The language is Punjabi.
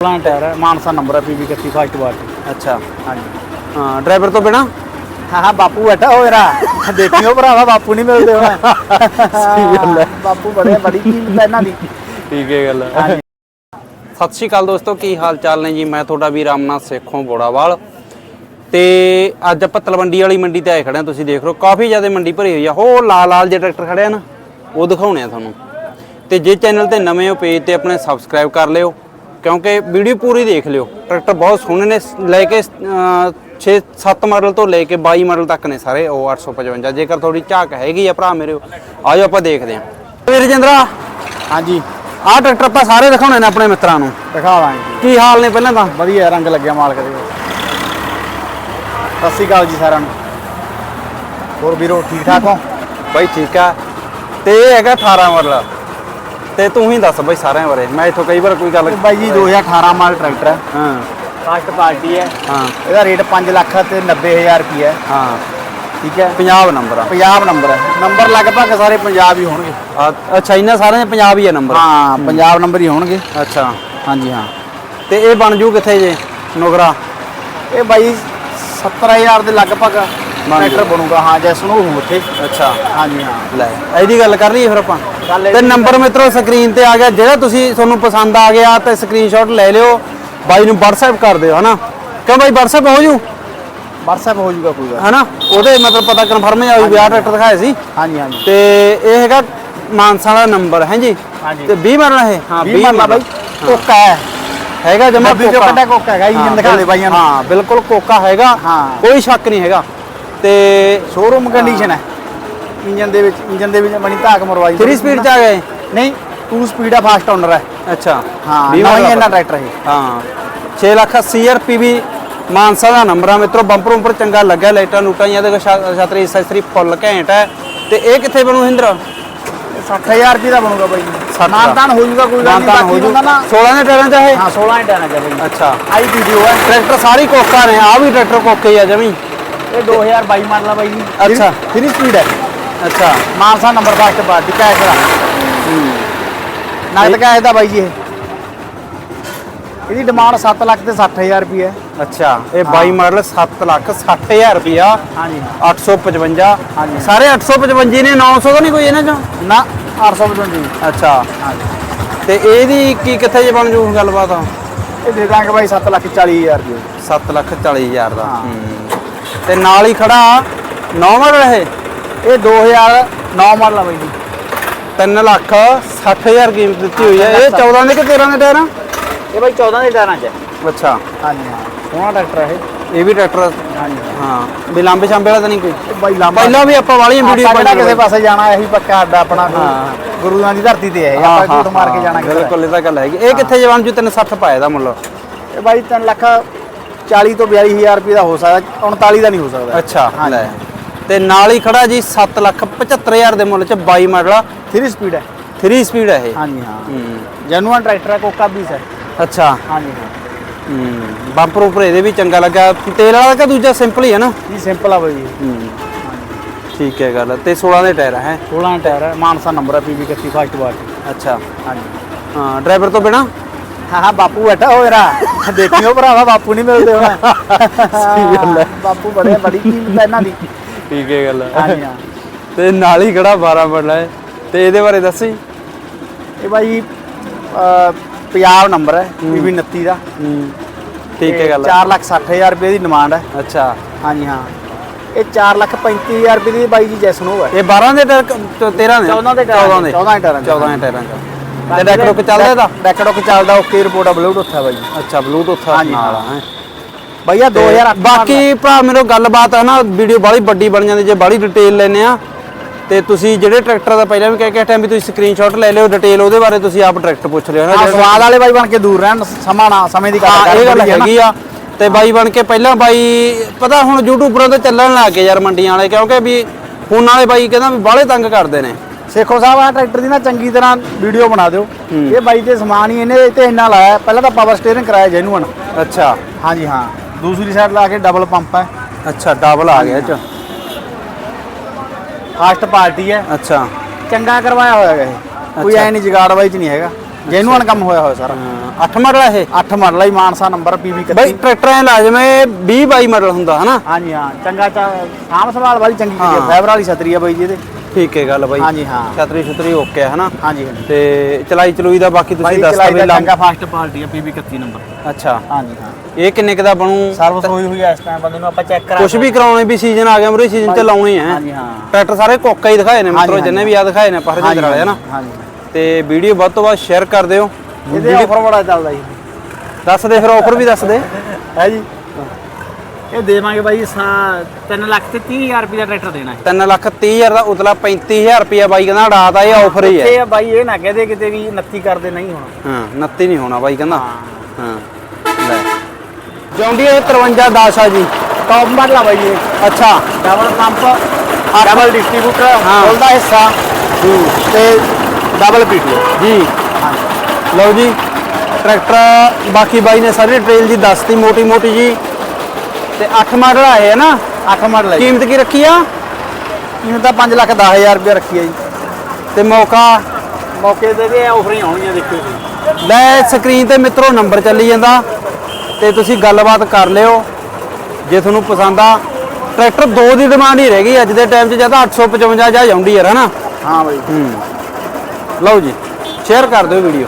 16 ਟਾਇਰ ਹੈ ਮਾਨਸਾ ਨੰਬਰ ਹੈ ਪੀਬੀ 31 ਫਸਟ ਵਾਰ ਅੱਛਾ। ਹਾਂਜੀ। ਹਾਂ ਡਰਾਈਵਰ ਤੋਂ ਬਿਨਾ? ਹਾਂ ਹਾਂ ਬਾਪੂ ਬੈਠਾ ਹੋ ਜਰਾ ਦੇਖਿਓ ਭਰਾਵਾ ਬਾਪੂ ਨਹੀਂ ਮਿਲਦੇ ਹੁਣ। ਸਹੀ ਗੱਲ ਹੈ। ਬਾਪੂ ਬੜੇ ਬੜੀ ਕੀਮਤ ਹੈ ਇਹਨਾਂ ਦੀ। ਠੀਕ ਹੈ ਗੱਲ ਹਾਂਜੀ। ਸਤਿ ਸ਼੍ਰੀ ਅਕਾਲ ਦੋਸਤੋ ਕੀ ਹਾਲ ਚਾਲ ਨੇ ਜੀ? ਮੈਂ ਤੁਹਾਡਾ ਵੀਰ ਰਾਮਨਾਥ ਸੇਖੋਂ ਬੋੜਾਵਾਲ। ਤੇ ਅੱਜ ਆਪਾਂ ਤਲਵੰਡੀ ਵਾਲੀ ਮੰਡੀ ਤੇ ਆਏ ਖੜੇ ਆ ਤੁਸੀਂ ਦੇਖ ਰਹੇ ਹੋ। ਕਾਫੀ ਜ਼ਿਆਦਾ ਮੰਡੀ ਭਰੀ ਹੋਈ ਆ। ਹੋ ਲਾਲ ਲਾਲ ਜੇ ਟਰੈਕਟਰ ਖੜੇ ਆ ਨਾ ਉਹ ਦਿਖਾਉਣੇ ਆ ਤੁਹਾਨੂੰ। ਤੇ ਜੇ ਚੈਨਲ ਤੇ ਨਵੇਂ ਹੋ ਪੇਜ ਤੇ ਆਪਣੇ ਸਬਸਕ੍ਰਾਈਬ ਕਰ ਲਿਓ। ਕਿਉਂਕਿ ਵੀਡੀਓ ਪੂਰੀ ਦੇਖ ਲਿਓ। ਟਰੈਕਟਰ ਬਹੁਤ ਸੋਹਣੇ ਨੇ। ਲੈ ਕੇ 6 7 ਮਾਡਲ ਤੋਂ ਲੈ ਕੇ 22 ਮਾਡਲ ਤੱਕ ਨੇ ਸਾਰੇ। ਉਹ 855 ਜੇਕਰ ਥੋੜੀ ਝਾਕ ਹੈਗੀ ਆ ਭਰਾ ਮੇਰੇ ਆਜੋ ਆਪਾਂ ਦੇਖਦੇ ਹਾਂ। ਵੀਰ ਰਜਿੰਦਰਾ ਹਾਂਜੀ। ਆਹ ਟਰੈਕਟਰ ਆਪਾਂ ਸਾਰੇ ਦਿਖਾਉਣੇ ਨੇ ਆਪਣੇ ਮਿੱਤਰਾਂ ਨੂੰ। ਦਿਖਾਵਾਂਗੇ ਕੀ ਹਾਲ ਨੇ ਪਹਿਲਾਂ ਤਾਂ? ਵਧੀਆ ਰੰਗ ਲੱਗਿਆ ਮਾਲਕ ਦੇ। ਸਤਿ ਸ਼੍ਰੀ ਅਕਾਲ ਜੀ ਸਾਰਿਆਂ ਨੂੰ। ਹੋਰ ਵੀਰੋ ਠੀਕ ਠਾਕ ਹੋ? ਬਾਈ ਠੀਕ ਆ। ਤੇ ਇਹ ਹੈਗਾ 18 ਮਾਡਲ। ਤੇ ਤੂੰ ਹੀ ਦੱਸ ਬਾਈ ਸਾਰਿਆਂ ਬਾਰੇ। ਮੈਂ ਇੱਥੋਂ ਕਈ ਵਾਰ ਕੋਈ ਗੱਲ ਬਾਈ ਜੀ 2018 ਮਾਡਲ ਟਰੈਕਟਰ ਹੈ। ਹਾਂ। ਫਸਟ ਪਾਰਟੀ ਹੈ। ਹਾਂ। ਇਹਦਾ ਰੇਟ 5 ਲੱਖ ਤੇ 90000 ਰੁਪਏ ਹੈ। ਹਾਂ। ਠੀਕ ਹੈ। ਪੰਜਾਬ ਨੰਬਰ ਆ। ਪੰਜਾਬ ਨੰਬਰ ਹੈ। ਨੰਬਰ ਲਗਭਗ ਸਾਰੇ ਪੰਜਾਬ ਹੀ ਹੋਣਗੇ। ਅੱਛਾ ਇਹਨਾਂ ਸਾਰਿਆਂ ਦੇ ਪੰਜਾਬ ਹੀ ਆ ਨੰਬਰ ਹਾਂ ਪੰਜਾਬ ਨੰਬਰ ਹੀ ਹੋਣਗੇ। ਅੱਛਾ। ਹਾਂਜੀ ਹਾਂ। ਤੇ ਇਹ ਬਣ ਜੂ ਕਿੱਥੇ ਜੇ? ਨੁਗਰਾ? ਇਹ ਬਾਈ 70000 ਦੇ ਲਗਭਗ ਟਰੈਕਟਰ ਬਣੂਗਾ। ਹਾਂ ਜੈਸ ਨੂੰ ਹੋਊ ਉੱਥੇ। ਅੱਛਾ। ਹਾਂਜੀ ਹਾਂ। ਲੈ ਇਹਦੀ ਗੱਲ ਕਰ ਲਈਏ ਫਿਰ ਆਪਾਂ। ਤੇ ਨੰਬਰ ਮਿੱਤਰੋ ਸਕਰੀਨ ਤੇ ਆ ਗਿਆ। ਜਿਹੜਾ ਤੁਸੀਂ ਤੁਹਾਨੂੰ ਪਸੰਦ ਆ ਗਿਆ ਤੇ ਸਕਰੀਨਸ਼ਾਟ ਲੈ ਲਿਓ। ਬਾਈ ਨੂੰ WhatsApp ਕਰ ਦਿਓ ਹਨਾ? ਕਿਉਂ ਬਾਈ WhatsApp ਹੋ ਜੂ? WhatsApp ਹੋ ਜਾਊਗਾ ਕੋਈ ਗੱਲ ਹਨਾ? ਉਹਦੇ ਮਤਲਬ ਪਤਾ ਕਨਫਰਮ ਹੈ ਵੀ ਆਹ ਟਰੈਕਟਰ ਦਿਖਾਇਆ ਸੀ। ਹਾਂਜੀ ਹਾਂਜੀ। ਤੇ ਇਹ ਹੈਗਾ ਮਾਨਸਾ ਦਾ ਨੰਬਰ ਹੈ ਜੀ? ਹਾਂਜੀ। ਤੇ 20 ਮਾਡਲ ਹੈ ਹਾਂ 20 ਮਰਲਾ ਬਾਈ ਕੋਕਾ ਹੈ। ਹੈਗਾ ਜਮਾ ਚੋਂ ਕੱਢਿਆ ਕੋਕਾ। ਹੈਗਾ ਇੰਜਨ ਦਿਖਾ ਦੇ ਬਾਈਆਂ ਨੂੰ। ਹਾਂ ਬਿਲਕੁਲ ਕੋਕਾ ਹੈਗਾ। ਹਾਂ। ਕੋਈ ਸ਼ੱਕ ਨਹੀਂ ਹੈਗਾ। ਤੇ ਸ਼ੋਰੂਮ ਕੰਡੀਸ਼ਨ ਹੈ। ਇੰਜਨ ਦੇ ਵਿੱਚ ਇੰਜਨ ਦੇ ਵਿੱਚ ਬਣੀ ਧਾਕ ਮਰਵਾਈ 3 ਸਪੀਡ ਚ ਆ ਗਏ? ਨਹੀਂ 2 ਸਪੀਡ ਆ ਫਾਸਟ ਓਨਰ ਹੈ ਅੱਛਾ। ਹਾਂ 20 ਨਵਾਂ ਹੀ ਇਹਨਾਂ ਟਰੈਕਟਰ ਹੈ ਹਾਂ। 6 ਲੱਖ 80 ਰੁਪਏ ਮਾਨਸਾ ਦਾ ਨੰਬਰ ਆ। ਮਿੱਤਰੋ ਬੰਪਰ ਉੱਪਰ ਚੰਗਾ ਲੱਗਿਆ ਲਾਈਟਾਂ ਲੂਟਾਂ ਜਾਂ ਦੇ ਛਤਰੀ ਸੈਸਰੀ ਫੁੱਲ ਘੈਂਟ ਹੈ ਤੇ ਇਹ ਕਿੱਥੇ ਬਣੂ ਹਿੰਦਰ 60000 ਰੁਪਏ ਦਾ ਬਣੂਗਾ ਬਾਈ ਦਾ। ਮਾਨਤਾਨ ਹੋ ਜਾਊਗਾ ਕੋਈ ਗੱਲ ਨਹੀਂ ਬਾਕੀ ਹੁੰਦਾ ਨਾ 16 ਦੇ ਟਾਇਰਾਂ ਚ ਇਹ? ਹਾਂ 16 ਹੀ ਟਾਣਾ ਜਾ ਬਾਈ ਅੱਛਾ। ਆਈ ਵੀਡੀਓ ਹੈ ਟਰੈਕਟਰ ਸਾਰੀ ਕੋਕਾ ਨੇ ਆ ਵੀ ਟਰੈਕਟਰ ਕੋਕੇ ਹੀ ਆ ਜਮੀ। ਇਹ 2022 ਮਾਡਲ ਆ ਬਾਈ ਜੀ। ਅੱਛਾ। 3 ਸਪੀਡ ਹੈ ਅੱਛਾ Mansa number first party cash ਦਾ ਨਗਦ ਕੈਸ਼ ਦਾ ਬਾਈ ਜੀ ਇਹ। ਇਹਦੀ ਡਿਮਾਂਡ 7 ਲੱਖ ਤੇ 60000 ਰੁਪਏ ਹੈ। ਅੱਛਾ ਇਹ 22 ਮਾਡਲ 7 ਲੱਖ 60000 ਰੁਪਿਆ ਹਾਂਜੀ। 855 ਹਾਂਜੀ। ਸਾਰੇ 855 ਨੇ 900 ਤਾਂ ਨਹੀਂ ਕੋਈ ਇਹਨਾਂ ਚੋਂ? ਨਾ 855 ਅੱਛਾ। ਤੇ ਇਹਦੀ ਕੀ ਕਿੱਥੇ ਜੇ ਬਣ ਜੂ ਗੱਲਬਾਤ? ਇਹ ਦੇ ਦਾਂਗੇ ਬਾਈ 7 ਲੱਖ 40000 ਰੁਪਏ 7 ਲੱਖ 40000 ਦਾ। ਤੇ ਨਾਲ ਹੀ ਖੜਾ 9 ਮਾਡਲ ਇਹ? ਇਹ 2009 ਮਾਡਲ ਆ ਬਾਈ ਜੀ। 3 ਲੱਖ 60000 ਕੀਮਤ ਦਿੱਤੀ ਹੋਈ ਹੈ। ਇਹ 14 ਦੇ ਕਿ 13 ਦੇ ਟਾਇਰ? ਆ? ਇਹ ਬਾਈ 14 ਦੇ ਟਾਇਰਾਂ 'ਚ ਅੱਛਾ। ਹਾਂਜੀ ਹਾਂ। ਸੋਹਣਾ ਟਰੈਕਟਰ ਹੈ ਇਹ। ਵੀ ਟਰੈਕਟਰ ਹਾਂਜੀ ਹਾਂ। ਵੀ ਲਾਂਬੇ ਛਾਂਬੇ ਵਾਲਾ ਤਾਂ ਨਹੀਂ ਕੋਈ? ਬਾਈ ਲਾਂਬਾ। ਪਹਿਲਾਂ ਵੀ ਆਪਾਂ ਵਾਲੀਆਂ ਵੀਡੀਓ ਕਿਹੜਾ ਕਿਸੇ ਪਾਸੇ ਜਾਣਾ ਇਹੀ ਪੱਕਾ ਅੱਡਾ ਆਪਣਾ ਹਾਂ। ਗੁਰੂਆਂ ਦੀ ਧਰਤੀ ਤੇ ਹੈ ਆਪਾਂ ਝੂਠ ਮਾਰ ਕੇ ਜਾਣਾ ਬਿਲਕੁਲ ਇਹ ਤਾਂ ਗੱਲ ਹੈਗੀ। ਇਹ ਕਿੱਥੇ ਜਵਾਨ ਜੂ 360 ਪਾਇਆ ਦਾ ਮੁੱਲ? ਇਹ ਬਾਈ 3 ਲੱਖ 40 ਤੋਂ 42000 ਰੁਪਏ ਦਾ ਹੋ ਸਕਦਾ। 39 ਦਾ ਨਹੀਂ ਹੋ ਸਕਦਾ। ਅੱਛਾ। ਲੈ। ਤੇ ਨਾਲ ਹੀ ਖੜਾ ਜੀ 7 ਲੱਖ 75000 ਦੇ ਮੁੱਲ ਚ 22 ਮਾਡਲ 3 ਸਪੀਡ ਹੈ। 3 ਸਪੀਡ ਹੈ ਇਹ। ਹਾਂਜੀ ਹਾਂ। ਹੂੰ। ਜੈਨੂਅਨ ਟਰੈਕਟਰ ਹੈ ਕੋਕਾ ਬੀਸ ਹੈ ਅੱਛਾ। ਹਾਂਜੀ ਹਾਂ। ਹੂੰ। ਬੰਪਰ ਉੱਪਰ ਇਹਦੇ ਵੀ ਚੰਗਾ ਲੱਗਾ। ਤੇਲ ਵਾਲਾ ਕਿ ਦੂਜਾ ਸਿੰਪਲ ਹੀ ਹੈ ਨਾ? ਇਹ ਸਿੰਪਲ ਆ ਬਾਈ ਜੀ। ਹੂੰ। ਠੀਕ ਹੈ ਗੱਲ। ਤੇ 16 ਦੇ ਟਾਇਰ ਹੈ? 16 ਟਾਇਰ ਹੈ ਮਾਨਸਾ ਨੰਬਰ ਹੈ ਪੀਬੀ 31 ਫਸਟ ਵਾਰ ਅੱਛਾ। ਹਾਂਜੀ। ਹਾਂ ਡਰਾਈਵਰ ਤੋਂ ਬਿਨਾ? ਹਾਂ ਹਾਂ ਬਾਪੂ ਬੈਠਾ ਹੋ ਜਰਾ। ਦੇਖਿਓ ਭਰਾਵਾ ਬਾਪੂ ਨਹੀਂ ਮਿਲਦੇ ਹੁਣ। ਸਹੀ ਗੱਲ ਹੈ। ਬਾਪੂ ਬੜੇ ਬੜੀ ਕੀਮਤ ਹੈ ਇਹਨਾਂ ਦੀ। ਠੀਕ ਹੈ ਗੱਲ। ਹਾਂਜੀ ਹਾਂ। ਤੇ ਨਾਲ ਹੀ ਖੜਾ 12 ਮਾਡਲ ਹੈ ਤੇ ਇਹਦੇ ਬਾਰੇ ਦੱਸੀ? ਇਹ ਅਹ, ਪੰਜਾਬ ਨੰਬਰ ਹੈ ਪੀਬੀ 29 ਦਾ। ਹੂੰ। ਠੀਕ ਹੈ ਗੱਲ। 4 ਲੱਖ 60000 ਰੁਪਏ ਦੀ ਡਿਮਾਂਡ ਹੈ। ਅੱਛਾ। ਹਾਂਜੀ ਹਾਂ। ਇਹ 4 ਲੱਖ 35000 ਰੁਪਏ ਦੀ ਬਾਈ ਜੀ ਜੈਸਨੋ ਹੈ। ਇਹ 12 ਦੇ ਟਾਇਰ 13 ਦੇ? 14 ਦੇ 14 ਦੇ। 14 ਟਾਇਰਾਂ 14 ਦੇ ਟਾਇਰਾਂ ਦਾ। ਤੇ ਡੈਕੜੋ ਚੱਲਦਾ ਇਹਦਾ? ਡੈਕੜੋ ਚੱਲਦਾ ਓਕੇ ਰਿਪੋਰਟ ਆ ਬਲੂਟੁੱਥ ਹੈ ਬਾਈ ਅੱਛਾ ਬਲੂਟੁੱਥ ਨਾਲ ਹਾਂ। ਭਈਆ 2008 ਬਾਕੀ ਭਰਾ ਮੇਰੇ ਗੱਲਬਾਤ ਹੈ ਨਾ ਵੀਡੀਓ ਬਾਲੀ ਵੱਡੀ ਬਣ ਜਾਂਦੀ ਜੇ ਬਾਲੀ ਡਿਟੇਲ ਲੈਨੇ ਆ। ਤੇ ਤੁਸੀਂ ਜਿਹੜੇ ਟਰੈਕਟਰ ਦਾ ਪਹਿਲਾਂ ਵੀ ਕਹਿ ਕੇ ਟਾਈਮ ਵੀ ਤੁਸੀਂ ਸਕਰੀਨਸ਼ਾਟ ਲੈ ਲਿਓ ਡਿਟੇਲ ਉਹਦੇ ਬਾਰੇ ਤੁਸੀਂ ਆਪ ਟਰੈਕਟਰ ਪੁੱਛ ਲਿਓ ਨਾ ਸਵਾਦ ਵਾਲੇ ਬਾਈ ਬਣ ਕੇ ਦੂਰ ਰਹਿਣ ਸਮਾਂ ਨਾ ਸਮੇਂ ਦੀ ਹਾਂ ਕਰ ਇਹ ਗੱਲ। ਹੈਗੀ ਆ। ਤੇ ਬਾਈ ਬਣ ਕੇ ਪਹਿਲਾਂ ਬਾਈ ਪਤਾ ਹੁਣ ਯੂਟਿਊਬਰਾਂ ਤੇ ਚੱਲਣ ਲੱਗ ਗਏ ਯਾਰ ਮੰਡੀਆਂ ਵਾਲੇ ਕਿਉਂਕਿ ਵੀ ਫੋਨ ਵਾਲੇ ਬਾਈ ਕਹਿੰਦਾ ਵੀ ਬਾਹਲੇ ਤੰਗ ਕਰਦੇ ਨੇ। ਸੇਖੋ ਸਾਹਿਬ ਆ ਟਰੈਕਟਰ ਦੀ ਨਾ ਚੰਗੀ ਤਰ੍ਹਾਂ ਵੀਡੀਓ ਬਣਾ ਦਿਓ। ਇਹ ਬਾਈ ਤੇ ਸਮਾਨ ਹੀ ਇਹਨੇ ਤੇ ਇੰਨਾ ਲਾਇਆ ਪਹਿਲਾਂ ਤਾਂ ਪਾਵਰ ਸਟੀਅਰਿੰਗ ਕਰਾਇਆ ਜੈਨੂਅਨ ਅੱਛਾ। ਹਾਂਜੀ ਹਾਂ। ਦੂਸਰੀ ਸਾਈਡ ਲਾ ਕੇ ਡਬਲ ਪੰਪ ਹੈ। ਅੱਛਾ ਡਬਲ ਆ ਗਿਆ ਇਹ ਚ। ਫਾਸਟ ਪਾਰਟੀ ਹੈ। ਅੱਛਾ। ਚੰਗਾ ਕਰਵਾਇਆ ਹੋਇਆ ਇਹ। ਕੋਈ। ਐ ਨਹੀਂ ਜਗਾੜ ਬਾਈ ਚ ਨਹੀਂ ਹੈਗਾ। ਜੈਨੂਅਨ ਕੰਮ ਹੋਇਆ ਹੋਇਆ ਸਾਰਾ। 8 ਮਾਡਲ ਹੈ ਇਹ? 8 ਮਾਡਲ ਹੀ ਮਾਨਸਾ ਨੰਬਰ ਪੀਵੀ ਬਈ ਟਰੈਕਟਰ ਐ ਲਾਜ਼ਮ ਹੈ 20 22 ਮਾਡਲ ਹੁੰਦਾ ਹਨਾ? ਹਾਂਜੀ ਹਾਂ ਚੰਗਾ ਚਾ ਸਾਂਭ ਸੰਭਾਲ ਵਾਲੀ ਚੰਗੀ ਹਾਂ। ਹੈ। ਫਾਈਬਰ ਵਾਲੀ ਛਤਰੀ ਆ ਬਾਈ ਜੀ ਇਹਦੇ। ਠੀਕ ਹੈ ਗੱਲ ਬਾਈ। ਹਾਂਜੀ ਹਾਂ। ਛਤਰੀ ਛਤਰੀ ਓਕੇ ਹੈ ਹਨਾ? ਹਾਂਜੀ ਹਾਂਜੀ। ਤੇ ਚਲਾਈ ਚਲੂਈ ਦਾ ਬਾਕੀ ਤੁਸੀਂ ਬਾਈ ਦੱਸਤਾ ਚਲਾਈ ਦਾ ਚੰਗਾ ਫਾਸਟ ਪਾਰਟੀ ਆ ਪੀਵੀ 31 ਨੰਬਰ। ਅੱਛਾ। ਹਾਂਜੀ ਹਾਂ। ਇਹ ਕਿੰਨੇ ਕੁ ਦਾ ਬਣੂ? ਸਰਵਿਸ ਹੋਈ ਹੋਈ ਆ ਇਸ ਟਾਈਮ ਬੰਦੇ ਨੂੰ ਆਪਾਂ ਚੈੱਕ ਕਰਾ ਕੁਝ ਵੀ ਕਰਾਉਣੇ ਵੀ ਸੀਜ਼ਨ ਆ ਗਿਆ ਮਰੇ ਸੀਜ਼ਨ ਚ ਲਾਉਣੇ ਹੈ ਹਾਂਜੀ ਹਾਂ। ਟਰੈਕਟਰ ਸਾਰੇ ਕੋਕਾ ਹੀ ਦਿਖਾਏ ਨੇ ਮਿੱਤਰੋ ਜਿੰਨੇ ਵੀ ਆ ਦਿਖਾਏ ਨੇ ਪਰ ਜਿੰਦਰ ਵਾਲੇ ਹਨਾ? ਹਾਂਜੀ ਤੇ ਵੀਡੀਓ ਵੱਧ ਤੋਂ ਵੱਧ ਸ਼ੇਅਰ ਕਰ ਦਿਓ। ਇਹਦੇ ਆਫਰ ਬੜਾ ਚੱਲਦਾ ਜੀ। ਦੱਸ ਦੇ ਫਿਰ ਆਫਰ ਵੀ ਦੱਸ ਦੇ। ਹੈ ਜੀ। ਇਹ ਦੇਵਾਂਗੇ ਬਾਈ 3 ਲੱਖ ਤੇ 30000 ਰੁਪਏ ਦਾ ਟਰੈਕਟਰ ਦੇਣਾ ਹੈ। 3 ਲੱਖ 30 ਹਜ਼ਾਰ ਦਾ ਉਤਲਾ 35000 ਰੁਪਿਆ ਬਾਈ ਕਹਿੰਦਾ ਉਡਾਤਾ ਇਹ ਆਫਰ ਹੀ ਹੈ। ਇਹ ਬਾਈ ਇਹ ਨਾ ਕਹਦੇ ਕਿਤੇ ਵੀ 29 ਕਰਦੇ ਨਹੀਂ ਹੋਣਾ। ਹਾਂ 29 ਨਹੀਂ ਹੋਣਾ ਬਾਈ ਕਹਿੰਦਾ। ਹਾਂ। ਹਾਂ ਲੈ। ਜੌਂਡੀਆ 5310 ਆ ਜੀ। ਟੌਪ ਮਾਡਲ ਆ ਬਾਈ ਇਹ। ਅੱਛਾ। ਡਬਲ ਪੰਪ ਡਬਲ ਡਿਸਟ੍ਰੀਬਿਊਟਰ ਹਾਂ। ਫੁੱਲ ਦਾ ਹਿੱਸਾ। ਤੇ ਡਬਲ ਪੀਟੀ ਜੀ। ਲਓ ਜੀ ਟਰੈਕਟਰ ਬਾਕੀ ਬਾਈ ਨੇ ਸਾਰੀ ਡਿਟੇਲ ਜੀ ਦੱਸਤੀ ਮੋਟੀ ਮੋਟੀ ਜੀ। ਤੇ 8 ਮਾਡਲ ਆਏ ਹੈ ਨਾ। 8 ਮਾਡਲ ਹੈ। ਕੀਮਤ ਕੀ ਰੱਖੀ ਆ? ਇਹਨੂੰ ਤਾਂ 5 ਲੱਖ 10000 ਰੁਪਏ ਰੱਖੀ ਹੈ ਜੀ। ਤੇ ਮੌਕਾ? ਮੌਕੇ ਤੇ ਇਹ ਆਫਰ ਹੀ ਆਉਣੀਆਂ ਦੇਖਿਓ ਜੀ ਲੈ ਸਕਰੀਨ ਤੇ ਮਿੱਤਰੋ ਨੰਬਰ ਚੱਲੀ ਜਾਂਦਾ। ਤੇ ਤੁਸੀਂ ਗੱਲਬਾਤ ਕਰ ਲਿਓ। ਜੇ ਤੁਹਾਨੂੰ ਪਸੰਦ ਆ ਟਰੈਕਟਰ ਦੋ ਦੀ ਡਿਮਾਂਡ ਹੀ ਰਹਿ ਗਈ। ਅੱਜ ਦੇ ਟਾਈਮ 'ਚ ਜਾਂ ਤਾਂ 855 ਜਾਂ ਜੌਂਡੀ ਯਾਰ ਹਨਾ? ਹਾਂ ਬਾਈ। ਹੂੰ। ਲਓ ਜੀ ਸ਼ੇਅਰ ਕਰ ਦਿਓ ਵੀਡੀਓ